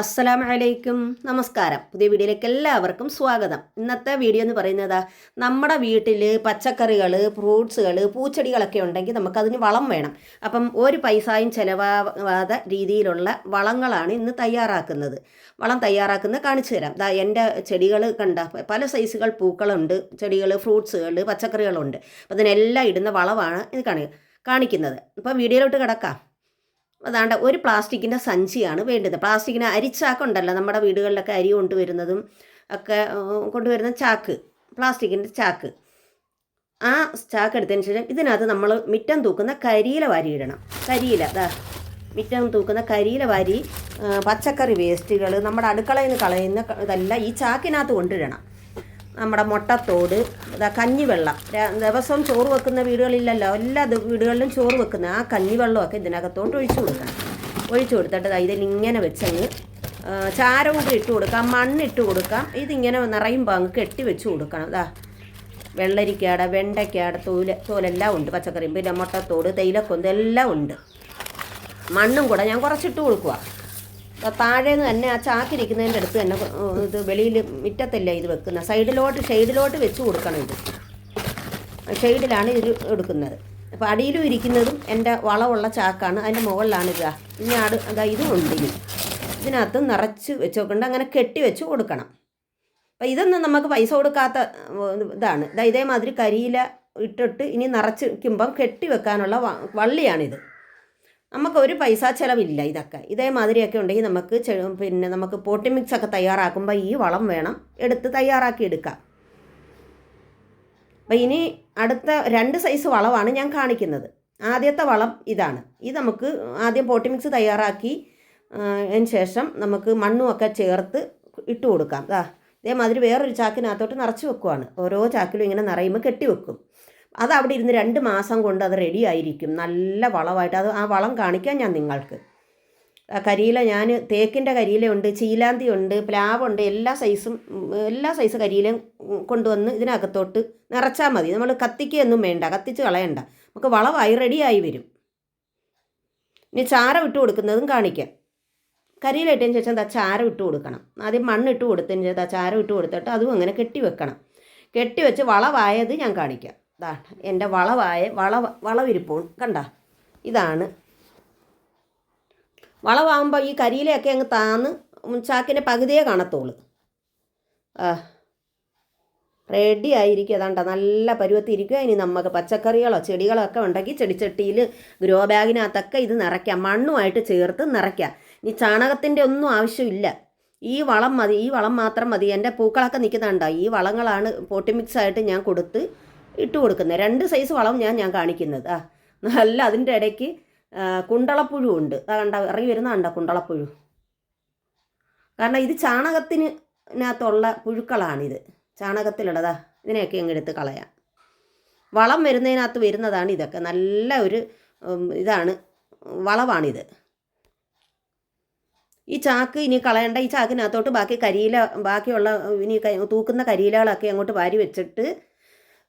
അസ്സലാമു വലൈക്കും നമസ്കാരം. പുതിയ വീഡിയോയിലേക്ക് എല്ലാവർക്കും സ്വാഗതം. ഇന്നത്തെ വീഡിയോ എന്ന് പറയുന്നത് നമ്മുടെ വീട്ടിൽ പച്ചക്കറികൾ ഫ്രൂട്ട്സുകൾ പൂച്ചെടികളൊക്കെ ഉണ്ടെങ്കിൽ നമുക്കതിന് വളം വേണം. അപ്പം ഒരു പൈസയും ചിലവാകാതെ രീതിയിലുള്ള വളങ്ങളാണ് ഇന്ന് തയ്യാറാക്കുന്നത്. വളം തയ്യാറാക്കുന്നത് കാണിച്ചു തരാം. ദാ എന്റെ ചെടികൾ കണ്ട പല സൈസുകൾ പൂക്കളുണ്ട് ചെടികൾ ഫ്രൂട്ട്സുകൾ പച്ചക്കറികളുണ്ട്. അപ്പം അതിനെല്ലാം ഇടുന്ന വളമാണ് ഇത് കാണി കാണിക്കുന്നത്. അപ്പോൾ വീഡിയോയിലോട്ട് കിടക്കാം. അതാണ്ട് ഒരു പ്ലാസ്റ്റിക്കിന്റെ സഞ്ചിയാണ് വേണ്ടത്. പ്ലാസ്റ്റിക്കിന് അരിച്ചാക്കുണ്ടല്ലോ നമ്മുടെ വീടുകളിലൊക്കെ അരി കൊണ്ടുവരുന്നതും ഒക്കെ കൊണ്ടുവരുന്ന ചാക്ക് പ്ലാസ്റ്റിക്കിന്റെ ചാക്ക്. ആ ചാക്ക് എടുത്തതിന് ശേഷം ഇതിനകത്ത് നമ്മൾ മിറ്റം തൂക്കുന്ന കരിയില വാരി ഇടണം. കരിയില അതാ മിറ്റം തൂക്കുന്ന കരിയില വാരി പച്ചക്കറി വേസ്റ്റുകൾ നമ്മുടെ അടുക്കളയിൽ നിന്ന് കളയുന്ന ഇതെല്ലാം ഈ ചാക്കിനകത്ത് കൊണ്ടിടണം നമ്മുടെ മുട്ടത്തോട് ഇതാ കഞ്ഞിവെള്ളം. ദിവസവും ചോറ് വെക്കുന്ന വീടുകളില്ലല്ലോ എല്ലാ വീടുകളിലും ചോറ് വെക്കുന്ന ആ കഞ്ഞിവെള്ളമൊക്കെ ഇതിനകത്തോട്ട് ഒഴിച്ചു കൊടുക്കണം. ഒഴിച്ചു കൊടുത്തിട്ട് ഇങ്ങനെ വെച്ചങ്ങ് ചാരം ചാരവും കൂടി ഇട്ട് കൊടുക്കാം മണ്ണിട്ട് കൊടുക്കാം. ഇതിങ്ങനെ നിറയുമ്പോൾ അങ്ങ് കെട്ടി വെച്ച് കൊടുക്കണം. ഇതാ വെള്ളരിക്കാട വെണ്ടയ്ക്കാട തോൽ തോലെല്ലാം ഉണ്ട് പച്ചക്കറിയും. പിന്നെ മുട്ടത്തോട് തേയിലക്കൊന്ത് എല്ലാം ഉണ്ട്. മണ്ണും കൂടെ ഞാൻ കുറച്ചിട്ട് കൊടുക്കുക താഴെ നിന്ന് തന്നെ ആ ചാക്കിരിക്കുന്നതിന്റെ അടുത്ത് തന്നെ ഇത് വെളിയിൽ മുറ്റത്തല്ലേ ഇത് വെക്കുന്നത് സൈഡിലോട്ട് ഷെയ്ഡിലോട്ട് വെച്ച് കൊടുക്കണം ഇത്. ഷെയ്ഡിലാണ് ഇത് എടുക്കുന്നത്. അപ്പോൾ അടിയിലും ഇരിക്കുന്നതും എന്റെ വളമുള്ള ചാക്കാണ്. അതിന്റെ മുകളിലാണ് ഇത്. ഇനി ആട് അതാ ഇതും ഉണ്ട് ഇനി. ഇതിനകത്ത് നിറച്ച് വെച്ച് നോക്കണ്ട അങ്ങനെ കെട്ടി വെച്ച് കൊടുക്കണം. അപ്പോൾ ഇതൊന്നും നമുക്ക് പൈസ കൊടുക്കാത്ത ഇതാണ്. ഇതാ ഇതേമാതിരി കരിയില ഇട്ടിട്ട് ഇനി നിറച്ച് വയ്ക്കുമ്പം കെട്ടി വെക്കാനുള്ള വള്ളിയാണിത്. നമുക്ക് ഒരു പൈസ ചിലവില്ല ഇതൊക്കെ. ഇതേമാതിരിയൊക്കെ ഉണ്ടെങ്കിൽ നമുക്ക് പിന്നെ നമുക്ക് പോട്ടി മിക്സ് ഒക്കെ തയ്യാറാക്കുമ്പോൾ ഈ വളം വേണം. എടുത്ത് തയ്യാറാക്കി എടുക്കാം. അപ്പം ഇനി അടുത്ത രണ്ട് സൈസ് വളമാണ് ഞാൻ കാണിക്കുന്നത്. ആദ്യത്തെ വളം ഇതാണ്. ഇത് നമുക്ക് ആദ്യം പോട്ടി മിക്സ് തയ്യാറാക്കി അതിന് ശേഷം നമുക്ക് മണ്ണും ഒക്കെ ചേർത്ത് ഇട്ട് കൊടുക്കാം. ഇതേമാതിരി വേറൊരു ചാക്കിനകത്തോട്ട് നിറച്ച് വെക്കുവാണ്. ഓരോ ചാക്കിലും ഇങ്ങനെ നിറയുമ്പോൾ കെട്ടി വെക്കും. അത് അവിടെ ഇരുന്ന് രണ്ട് മാസം കൊണ്ട് അത് റെഡി ആയിരിക്കും. നല്ല വളമായിട്ട് അത് ആ വളം കാണിക്കാം ഞാൻ നിങ്ങൾക്ക്. കരിയില ഞാൻ തേക്കിന്റെ കരിയിലുണ്ട് ചീലാന്തി ഉണ്ട് പ്ലാവുണ്ട് എല്ലാ സൈസും എല്ലാ സൈസ് കരിയിലയും കൊണ്ടുവന്ന് ഇതിനകത്തോട്ട് നിറച്ചാൽ മതി. നമ്മൾ കത്തിക്കുകയൊന്നും വേണ്ട കത്തിച്ച് കളയണ്ട. നമുക്ക് വളമായി റെഡിയായി വരും. ഇനി ചാര ഇട്ട് കൊടുക്കുന്നതും കാണിക്കാം. കരിയിലിട്ടതിന് ശേഷം എന്താ ചാര ഇട്ട് കൊടുക്കണം. ആദ്യം മണ്ണിട്ട് കൊടുത്തതിന് ശേഷം ചാരം ഇട്ട് കൊടുത്തിട്ട് അതും അങ്ങനെ കെട്ടി വെക്കണം. കെട്ടി വെച്ച് വളവായത് ഞാൻ കാണിക്കാം. ദാ എന്റെ വളവായ വള വളവിരിപ്പോൾ കണ്ട? ഇതാണ്. വളവാകുമ്പോൾ ഈ കരിയിലയൊക്കെ അങ്ങ് താന്ന് ചാക്കിന്റെ പകുതിയേ കാണത്തുള്ളൂ. ആ റെഡി ആയിരിക്കും. അതാണ്ട നല്ല പരുവത്തി ഇരിക്കുക ഇനി നമുക്ക് പച്ചക്കറികളോ ചെടികളോ ഒക്കെ ഉണ്ടെങ്കിൽ ചെടിച്ചട്ടിയിൽ ഗ്രോ ബാഗിനകത്തൊക്കെ ഇത് നിറയ്ക്കാം. മണ്ണുമായിട്ട് ചേർത്ത് നിറയ്ക്കാം. ഇനി ചാണകത്തിന്റെ ഒന്നും ആവശ്യമില്ല. ഈ വളം മതി ഈ വളം മാത്രം മതി. എന്റെ പൂക്കളൊക്കെ നിൽക്കുന്നുണ്ടോ? ഈ വളങ്ങളാണ് പോട്ടി മിക്സ് ആയിട്ട് ഞാൻ കൊടുത്ത് ഇട്ട് കൊടുക്കുന്നത് രണ്ട് സൈസ് വളം ഞാൻ ഞാൻ കാണിക്കുന്നത്. ആ നല്ല അതിന്റെ ഇടയ്ക്ക് കുണ്ടളപ്പുഴു ഉണ്ട്. കണ്ട ഇറങ്ങി വരുന്ന കണ്ട കുണ്ടളപ്പുഴു. കാരണം ഇത് ചാണകത്തിന് ഇതിനകത്തുള്ള പുഴുക്കളാണിത്. ചാണകത്തിലുള്ളതാ. ഇതിനെയൊക്കെ അങ്ങ് എടുത്ത് കളയാം. വളം വരുന്നതിനകത്ത് വരുന്നതാണ് ഇതൊക്കെ. നല്ല ഒരു ഇതാണ് വളമാണിത് ഈ ചാക്ക് ഇനി കളയണ്ട. ഈ ചാക്കിനകത്തോട്ട് ബാക്കി കരിയില ബാക്കിയുള്ള ഇനി തൂക്കുന്ന കരിയിലകളൊക്കെ അങ്ങോട്ട് വാരി വെച്ചിട്ട്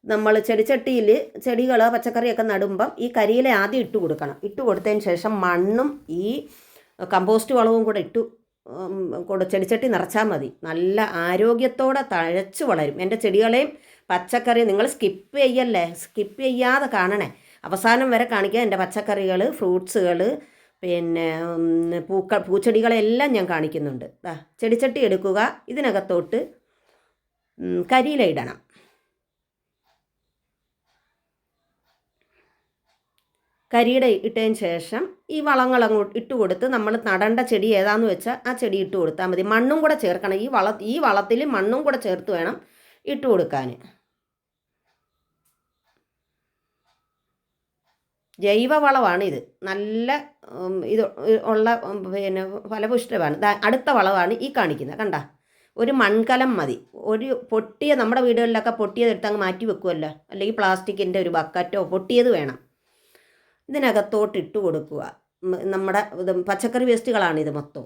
നമ്മൾ ചെടിച്ചട്ടിയിൽ ചെടികൾ പച്ചക്കറിയൊക്കെ നടുമ്പം ഈ കരിയില ആദ്യം ഇട്ട് കൊടുക്കണം. ഇട്ട് കൊടുത്തതിന് ശേഷം മണ്ണും ഈ കമ്പോസ്റ്റ് വളവും കൂടെ ഇട്ടു കൂടെ ചെടിച്ചട്ടി നിറച്ചാൽ മതി. നല്ല ആരോഗ്യത്തോടെ തഴച്ചു വളരും. എന്റെ ചെടികളെയും പച്ചക്കറി നിങ്ങൾ സ്കിപ്പ് ചെയ്യല്ലേ? സ്കിപ്പ് ചെയ്യാതെ കാണണേ. അവസാനം വരെ കാണിക്കുക എന്റെ പച്ചക്കറികൾ ഫ്രൂട്ട്സുകൾ പിന്നെ പൂക്ക പൂച്ചെടികളെല്ലാം ഞാൻ കാണിക്കുന്നുണ്ട്. ചെടിച്ചട്ടി എടുക്കുക. ഇതിനകത്തോട്ട് കരിയില ഇടണം. കരിയുടെ ഇട്ടതിന് ശേഷം ഈ വളങ്ങൾ ഇട്ട് കൊടുത്ത് നമ്മൾ നടേണ്ട ചെടി ഏതാന്ന് വെച്ചാൽ ആ ചെടി ഇട്ട് കൊടുത്താൽ മതി. മണ്ണും കൂടെ ചേർക്കണം. ഈ വള ഈ വളത്തിൽ മണ്ണും കൂടെ ചേർത്ത് വേണം ഇട്ട് കൊടുക്കാൻ ഇത്. നല്ല ഇത് ഉള്ള പിന്നെ ഫലപുഷ്ടമാണ് അടുത്ത വളമാണ് ഈ കാണിക്കുന്നത്. കണ്ട? ഒരു മൺകലം മതി. ഒരു പൊട്ടിയ നമ്മുടെ വീടുകളിലൊക്കെ പൊട്ടിയത് എടുത്ത് അങ്ങ് മാറ്റി വെക്കുമല്ലോ അല്ലെങ്കിൽ പ്ലാസ്റ്റിക്കിന്റെ ഒരു ബക്കറ്റോ പൊട്ടിയത് വേണം. ഇതിനകത്തോട്ട് ഇട്ട് കൊടുക്കുക. നമ്മുടെ പച്ചക്കറി വേസ്റ്റുകളാണ് ഇത് മൊത്തം.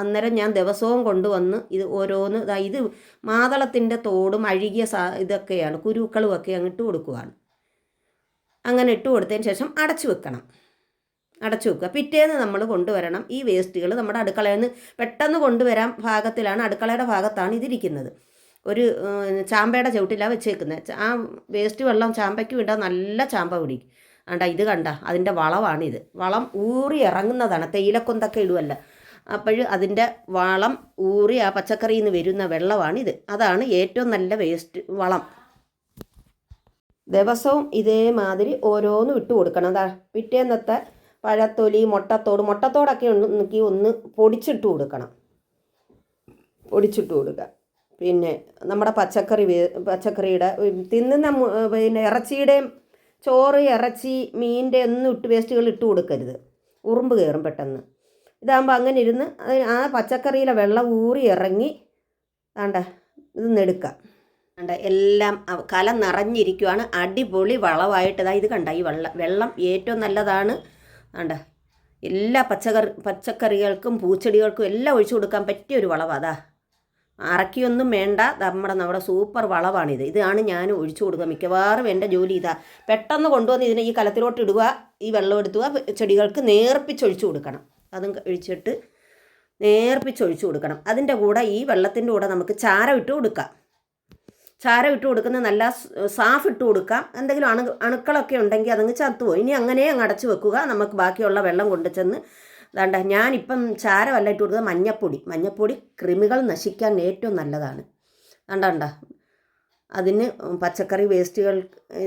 അന്നേരം ഞാൻ ദിവസവും കൊണ്ടുവന്ന് ഇത് ഓരോന്ന് ഇത് മാതളത്തിന്റെ തോടും അഴുകിയ സാ ഇതൊക്കെയാണ് കുരുക്കളും ഒക്കെ അങ്ങ് ഇട്ട് കൊടുക്കുകയാണ് അങ്ങനെ ഇട്ട് കൊടുത്തതിന് ശേഷം അടച്ചു വെക്കണം. അടച്ചു വെക്കുക. പിറ്റേന്ന് നമ്മൾ കൊണ്ടുവരണം ഈ വേസ്റ്റുകൾ നമ്മുടെ അടുക്കളയിൽ നിന്ന് പെട്ടെന്ന് കൊണ്ടുവരാൻ ഭാഗത്തിലാണ് അടുക്കളയുടെ ഭാഗത്താണ് ഇതിരിക്കുന്നത്. ഒരു ചാമ്പയുടെ ചവിട്ടിലാണ് വെച്ചേക്കുന്നത് ആ വേസ്റ്റ് വെള്ളം ചാമ്പയ്ക്ക് വിടാൻ നല്ല ചാമ്പ പിടിക്കും. ആണ്ട ഇത് കണ്ട അതിന്റെ വളമാണിത് വളം ഊറി ഇറങ്ങുന്നതാണ് തേയിലക്കൊന്തൊക്കെ ഇടുമല്ല അപ്പോൾ അതിന്റെ വളം ഊറി ആ പച്ചക്കറിയിൽ നിന്ന് വരുന്ന വെള്ളമാണിത്. അതാണ് ഏറ്റവും നല്ല വേസ്റ്റ് വളം. ദിവസവും ഇതേമാതിരി ഓരോന്നും ഇട്ട് കൊടുക്കണം. അതാ പിറ്റേന്നത്തെ പഴത്തൊലി മുട്ടത്തോട് മുട്ടത്തോടൊക്കെ ഉണ്ടെങ്കിൽ ഒന്ന് പൊടിച്ചിട്ട് കൊടുക്കണം. പൊടിച്ചിട്ട് കൊടുക്കുക. പിന്നെ നമ്മുടെ പച്ചക്കറി പച്ചക്കറിയുടെ തിന്നുന്ന പിന്നെ ഇറച്ചിയുടെയും ചോറ് ഇറച്ചി മീനിന്റെ ഒന്നും ഇട്ട് വേസ്റ്റുകൾ ഇട്ട് കൊടുക്കരുത്. ഉറുമ്പ് കയറും പെട്ടെന്ന്. ഇതാകുമ്പോൾ അങ്ങനെ ഇരുന്ന് ആ പച്ചക്കറിയിലെ വെള്ളം ഊറി ഇറങ്ങി വേണ്ട ഇത് നെടുക്കാം കണ്ട എല്ലാം കല നിറഞ്ഞിരിക്കുവാണ്. അടിപൊളി വളമായിട്ട് ഇതാ ഇത് കണ്ട ഈ വെള്ളം വെള്ളം ഏറ്റവും നല്ലതാണ്. കണ്ട എല്ലാ പച്ചക്കറി പച്ചക്കറികൾക്കും പൂച്ചെടികൾക്കും എല്ലാം ഒഴിച്ചു കൊടുക്കാൻ പറ്റിയ ഒരു വളവാ അതാ അറക്കിയൊന്നും വേണ്ട. നമ്മുടെ നമ്മുടെ സൂപ്പർ വളവാണിത്. ഇതാണ് ഞാൻ ഒഴിച്ചു കൊടുക്കുക. മിക്കവാറും എന്റെ ജോലി ഇതാ. പെട്ടെന്ന് കൊണ്ടുവന്ന് ഇതിനെ ഈ കലത്തിലോട്ട് ഇടുക ഈ വെള്ളം എടുത്തുക ചെടികൾക്ക് നേർപ്പിച്ചൊഴിച്ചു കൊടുക്കണം. അതും ഒഴിച്ചിട്ട് നേർപ്പിച്ചൊഴിച്ചു കൊടുക്കണം. അതിന്റെ കൂടെ ഈ വെള്ളത്തിന്റെ കൂടെ നമുക്ക് ചാരം ഇട്ട് കൊടുക്കാം. ചാരം ഇട്ട് കൊടുക്കുന്ന നല്ല സാഫ് ഇട്ട് കൊടുക്കാം. എന്തെങ്കിലും അണു അണുക്കളൊക്കെ ഉണ്ടെങ്കിൽ അതങ്ങ് ചത്തുപോകും. ഇനി അങ്ങനെ അങ്ങ് അടച്ചു വെക്കുക. നമുക്ക് ബാക്കിയുള്ള വെള്ളം കൊണ്ടു ദാണ്ട ഞാനിപ്പം ചാരമല്ല ഇട്ട് കൊടുക്കുന്നത് മഞ്ഞപ്പൊടി. മഞ്ഞപ്പൊടി കൃമികൾ നശിക്കാൻ ഏറ്റവും നല്ലതാണ്. കണ്ട അതിന് പച്ചക്കറി വേസ്റ്റുകൾ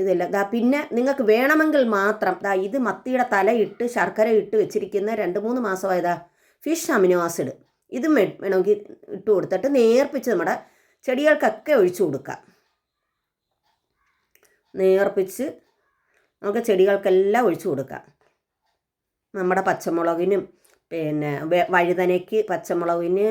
ഇതെല്ലാം. ദാ പിന്നെ നിങ്ങൾക്ക് വേണമെങ്കിൽ മാത്രം ദാ ഇത് മത്തിയുടെ തലയിട്ട് ശർക്കര ഇട്ട് വെച്ചിരിക്കുന്ന രണ്ട് മൂന്ന് മാസമായതാ ഫിഷ് അമിനോ ആസിഡ്. ഇതും വേണമെങ്കിൽ ഇട്ട് കൊടുത്തിട്ട് നേർപ്പിച്ച് നമ്മുടെ ചെടികൾക്കൊക്കെ ഒഴിച്ചു കൊടുക്കാം നേർപ്പിച്ച് നമുക്ക് ചെടികൾക്കെല്ലാം ഒഴിച്ചു കൊടുക്കാം നമ്മുടെ പച്ചമുളകിനും പിന്നെ വഴുതനയ്ക്ക് പച്ചമുളകിന്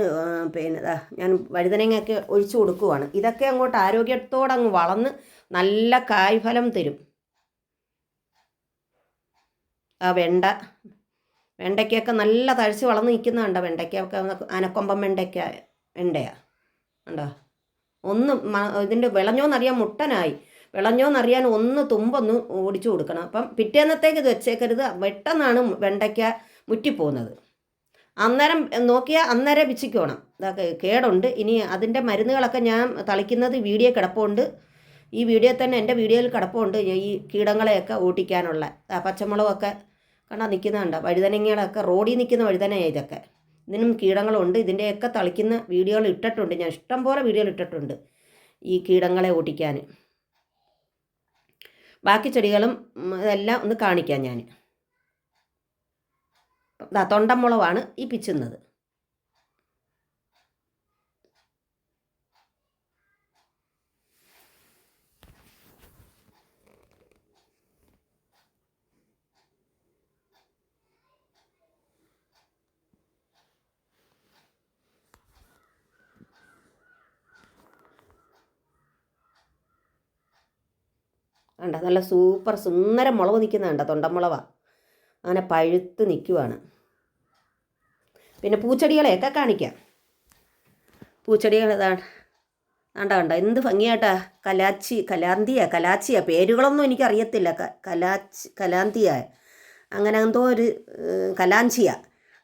പിന്നെ ഞാൻ വഴുതനങ്ങയൊക്കെ ഒഴിച്ചു കൊടുക്കുവാണ്. ഇതൊക്കെ അങ്ങോട്ട് ആരോഗ്യത്തോടെ അങ്ങ് വളർന്ന് നല്ല കായ്ഫലം തരും. ആ വെണ്ട വെണ്ടയ്ക്കൊക്കെ നല്ല തഴച്ച് വളർന്ന് നിൽക്കുന്നുണ്ടോ വെണ്ടയ്ക്കൊക്കെ അനക്കൊമ്പം വെണ്ടയ്ക്ക വെണ്ടയാ. ഉണ്ടോ ഒന്നും ഇതിന്റെ വിളഞ്ഞോന്നറിയാൻ മുട്ടനായി. വിളഞ്ഞോന്നറിയാൻ ഒന്ന് തുമ്പൊന്ന് ഓടിച്ചു കൊടുക്കണം. അപ്പം പിറ്റേന്നത്തേക്ക് ഇത് വെച്ചേക്കരുത്. പെട്ടെന്നാണ് വെണ്ടയ്ക്ക മുറ്റിപ്പോകുന്നത്. അന്നേരം നോക്കിയാൽ അന്നേരം പിച്ചിക്കോണം. ഇതൊക്കെ കേടുണ്ട്. ഇനി അതിന്റെ മരുന്നുകളൊക്കെ ഞാൻ തളിക്കുന്നത് വീഡിയോ കിടപ്പുണ്ട്. ഈ വീഡിയോ തന്നെ എന്റെ വീഡിയോയിൽ കിടപ്പുണ്ട്. ഈ കീടങ്ങളെയൊക്കെ ഓട്ടിക്കാനുള്ള പച്ചമുളകൊക്കെ നിൽക്കുന്ന നിൽക്കുന്നുണ്ട് വഴുതനങ്ങളൊക്കെ റോഡിൽ നിൽക്കുന്ന വഴുതനയാണ് ഇതൊക്കെ. ഇതിനും കീടങ്ങളുണ്ട്. ഇതിന്റെയൊക്കെ തളിക്കുന്ന വീഡിയോകൾ ഇട്ടിട്ടുണ്ട്. ഞാൻ ഇഷ്ടം പോലെ വീഡിയോകൾ ഇട്ടിട്ടുണ്ട് ഈ കീടങ്ങളെ ഓട്ടിക്കാൻ. ബാക്കി ചെടികളും ഇതെല്ലാം ഒന്ന് കാണിക്കാം ഞാൻ തൊണ്ടമുളവാണ് ഈ പിച്ചുന്നത്. കണ്ട? നല്ല സൂപ്പർ സുന്ദര മുളക് നിൽക്കുന്ന കണ്ട? തൊണ്ടമുളവാ. അങ്ങനെ പഴുത്ത് നിൽക്കുവാണ്. പിന്നെ പൂച്ചെടികളെയൊക്കെ കാണിക്കാം. പൂച്ചെടികൾ ഇതാണ് കണ്ട കണ്ട? എന്ത് ഭംഗിയായിട്ടാ കലാച്ചി കലാന്തിയ കലാച്ചിയ. പേരുകളൊന്നും എനിക്കറിയത്തില്ല. കലാച്ചി കലാന്തിയ. അങ്ങനെ എന്തോ ഒരു കലാഞ്ചിയ.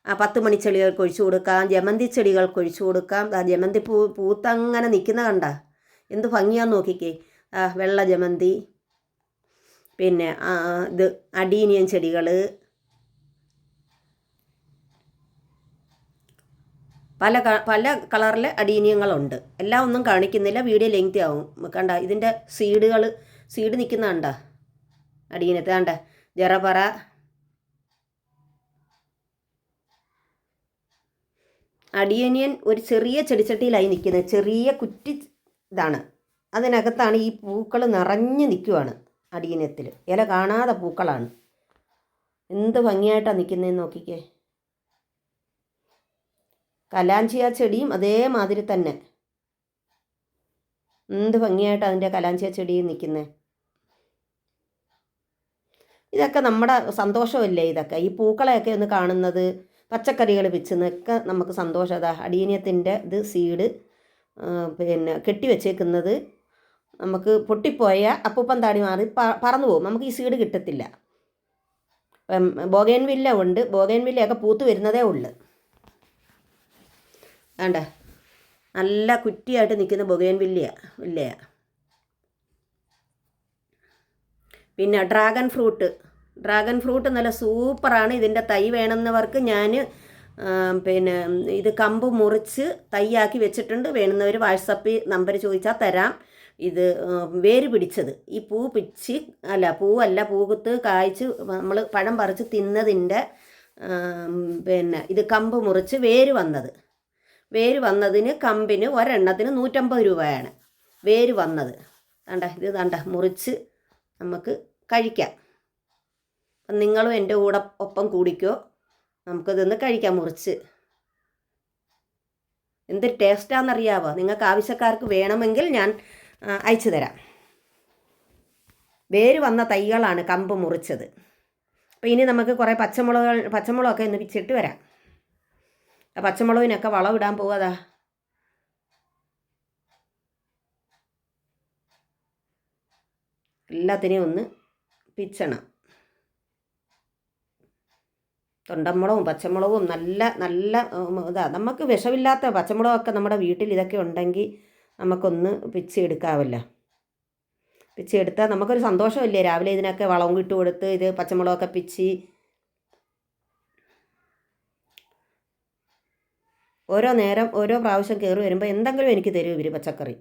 ആ പത്ത് മണിച്ചെടികൾക്ക് ഒഴിച്ചു കൊടുക്കാം. ജമന്തി ചെടികൾക്ക് ഒഴിച്ചു കൊടുക്കാം. ആ ജമന്തി പൂ പൂത്തങ്ങനെ നിൽക്കുന്ന കണ്ട. എന്ത് ഭംഗിയാന്ന് നോക്കിക്കേ. ആ വെള്ള ജമന്തി. പിന്നെ ഇത് അഡീനിയൻ ചെടികൾ പല പല കളറിലെ അടീനിയങ്ങളുണ്ട്. എല്ലാം ഒന്നും കാണിക്കുന്നില്ല. വീഡിയോ ലെങ്ത് ആവും. കണ്ട ഇതിന്റെ സീഡുകൾ സീഡ് നിൽക്കുന്ന കണ്ട? അടീനത്ത് കണ്ട? ജറപറ അടിയനിയൻ ഒരു ചെറിയ ചെടിച്ചട്ടിയിലായി നിൽക്കുന്നത് ചെറിയ കുറ്റി ഇതാണ്. അതിനകത്താണ് ഈ പൂക്കൾ നിറഞ്ഞു നിൽക്കുവാണ് അടിയനത്തിൽ. ഇല കാണാതെ പൂക്കളാണ്. എന്ത് ഭംഗിയായിട്ടാണ് നിൽക്കുന്നതെന്ന് നോക്കിക്കേ. കലാഞ്ചിയ ചെടിയും അതേമാതിരി തന്നെ. എന്ത് ഭംഗിയായിട്ട് അതിന്റെ കലാഞ്ചിയ ചെടിയും നിൽക്കുന്നത് ഇതൊക്കെ നമ്മുടെ സന്തോഷമല്ലേ ഇതൊക്കെ? ഈ പൂക്കളെയൊക്കെ ഒന്ന് കാണുന്നത് പച്ചക്കറികൾ വെച്ചെന്നൊക്കെ നമുക്ക് സന്തോഷം. അതാ അടീനിയത്തിന്റെ ഇത് സീഡ് പിന്നെ കെട്ടി വെച്ചേക്കുന്നത് നമുക്ക് പൊട്ടിപ്പോയ അപ്പൂപ്പം താടി മാറി പറന്നു പോകും. നമുക്ക് ഈ സീഡ് കിട്ടത്തില്ല. ബോഗേൻ വില്ല ഉണ്ട്. ബോഗേൻ വില്ലയൊക്കെ പൂത്ത് വരുന്നതേ ഉള്ളു. വേണ്ട നല്ല കുറ്റിയായിട്ട് നിൽക്കുന്ന ബൊഗേൻ വില്ലയ വില്ലയാ. പിന്നെ ഡ്രാഗൺ ഫ്രൂട്ട്. ഡ്രാഗൺ ഫ്രൂട്ട് നല്ല സൂപ്പറാണ്. ഇതിന്റെ തൈ വേണമെന്നവർക്ക് ഞാൻ പിന്നെ ഇത് കമ്പ് മുറിച്ച് തൈയാക്കി വെച്ചിട്ടുണ്ട്. വേണമെന്നവർ വാട്സപ്പിൽ നമ്പർ ചോദിച്ചാൽ തരാം. ഇത് വേര് പിടിച്ചത്. ഈ പൂ പിച്ച് അല്ല പൂവല്ല പൂകുത്ത് കായ്ച്ച് നമ്മൾ പഴം പറിച്ച് തിന്നതിന്റെ പിന്നെ ഇത് കമ്പ് മുറിച്ച് വേര് വന്നത്. വേര് വന്നതിന് കമ്പിന് ഒരെണ്ണത്തിന് നൂറ്റമ്പത് രൂപയാണ് വേര് വന്നത്. തണ്ട ഇത് തണ്ട മുറിച്ച് നമുക്ക് കഴിക്കാം. അപ്പം നിങ്ങളും എന്റെ കൂടെ ഒപ്പം കൂടിക്കോ. നമുക്കിതൊന്ന് കഴിക്കാം മുറിച്ച്. എന്ത് ടേസ്റ്റാണെന്നറിയാവോ? നിങ്ങൾക്ക് ആവശ്യക്കാർക്ക് വേണമെങ്കിൽ ഞാൻ അയച്ചു തരാം. വേര് വന്ന തൈകളാണ് കമ്പ് മുറിച്ചത്. അപ്പോൾ ഇനി നമുക്ക് കുറേ പച്ചമുളകൾ പച്ചമുളകൊക്കെ ഒന്ന് പിച്ചിട്ട് വരാം. പച്ചമുളകിനൊക്കെ വളവിടാൻ പോവാതാ എല്ലാത്തിനെയും ഒന്ന് പിച്ചണം. തൊണ്ടമുളകും പച്ചമുളകും നല്ല നല്ല ഇതാ നമുക്ക് വിഷമില്ലാത്ത പച്ചമുളകൊക്കെ നമ്മുടെ വീട്ടിൽ ഇതൊക്കെ ഉണ്ടെങ്കിൽ നമുക്കൊന്ന് പിച്ചെടുക്കാമല്ലോ പിച്ചെടുത്താൽ നമുക്കൊരു സന്തോഷമില്ലേ? രാവിലെ ഇതിനൊക്കെ വളവും കിട്ടു കൊടുത്ത് ഇത് പച്ചമുളകൊക്കെ പിച്ചി. ഓരോ നേരം ഓരോ പ്രാവശ്യം കയറി വരുമ്പോൾ എന്തെങ്കിലും എനിക്ക് തരും ഇവർ പച്ചക്കറി.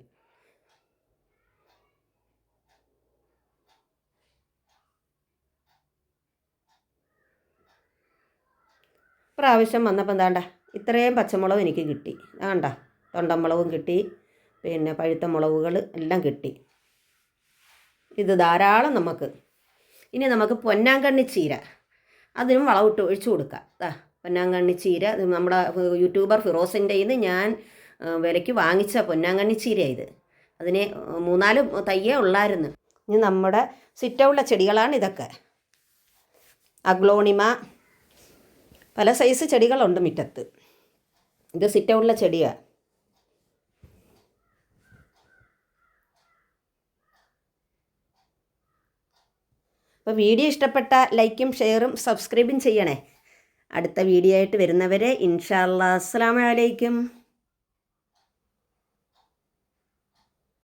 പ്രാവശ്യം വന്നപ്പോൾ എന്താണ്ട ഇത്രയും പച്ചമുളകും എനിക്ക് കിട്ടി. വേണ്ട തൊണ്ടമുളകും കിട്ടി. പിന്നെ പഴുത്ത മുളകുകൾ എല്ലാം കിട്ടി. ഇത് ധാരാളം നമുക്ക്. ഇനി നമുക്ക് പൊന്നാങ്കണ്ണി ചീര. അതിനും വളവിട്ട് ഒഴിച്ചു കൊടുക്കാം. അതാ പൊന്നാങ്കണ്ണി ചീര. നമ്മുടെ യൂട്യൂബർ ഫിറോസിന്റെ നിന്ന് ഞാൻ വിലയ്ക്ക് വാങ്ങിച്ച പൊന്നാങ്കണ്ണി ചീര ഇത്. അതിന് മൂന്നാൽ തയ്യേ ഉള്ളായിരുന്നു. ഇനി നമ്മുടെ സിറ്റൗള്ള ചെടികളാണ് ഇതൊക്കെ. അഗ്ലോണിമ പല സൈസ് ചെടികളുണ്ട് മുറ്റത്ത്. ഇത് സിറ്റൗള്ള ചെടിയാണ് അപ്പോൾ വീഡിയോ ഇഷ്ടപ്പെട്ട ലൈക്കും ഷെയറും സബ്സ്ക്രൈബും ചെയ്യണേ. അടുത്ത വീഡിയോ ആയിട്ട് വരുന്നവരെ ഇൻഷാല്ലാ അസ്സാം വലൈക്കും